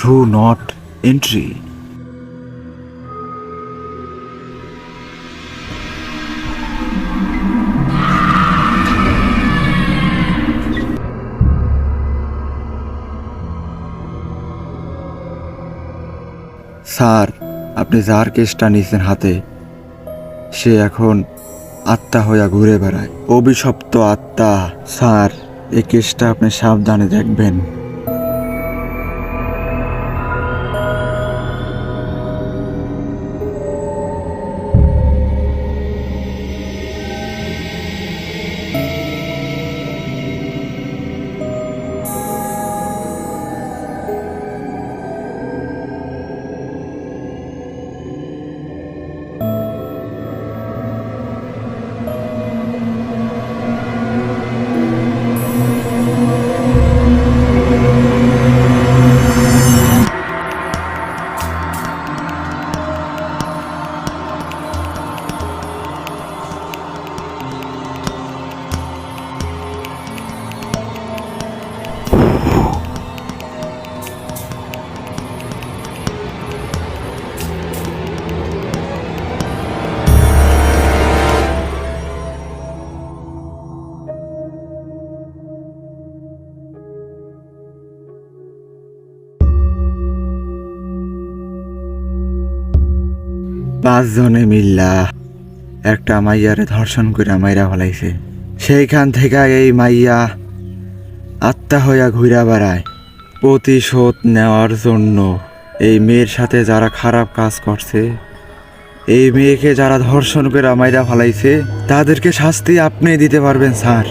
Do not entry sir, আপনি যার কেসটা নিয়েছেন হাতে, সে এখন আত্মা হইয়া ঘুরে বেড়ায়। অভিশপ্ত আত্মা, স্যার। এই কেসটা আপনি সাবধানে দেখবেন। পাঁচজনে মিল্লা একটা মাইয়ারে ধর্ষণ করে মাইরা ফেলাইছে। সেইখান থেকে এই মাইয়া আত্মা হইয়া ঘুরা বেড়ায়। প্রতিশোধ নেওয়ার জন্য এই মেয়ের সাথে যারা খারাপ কাজ করছে, এই মেয়েকে যারা ধর্ষণ করে মাইরা ফেলাইছে, তাদেরকে শাস্তি আপনি দিতে পারবেন, স্যার।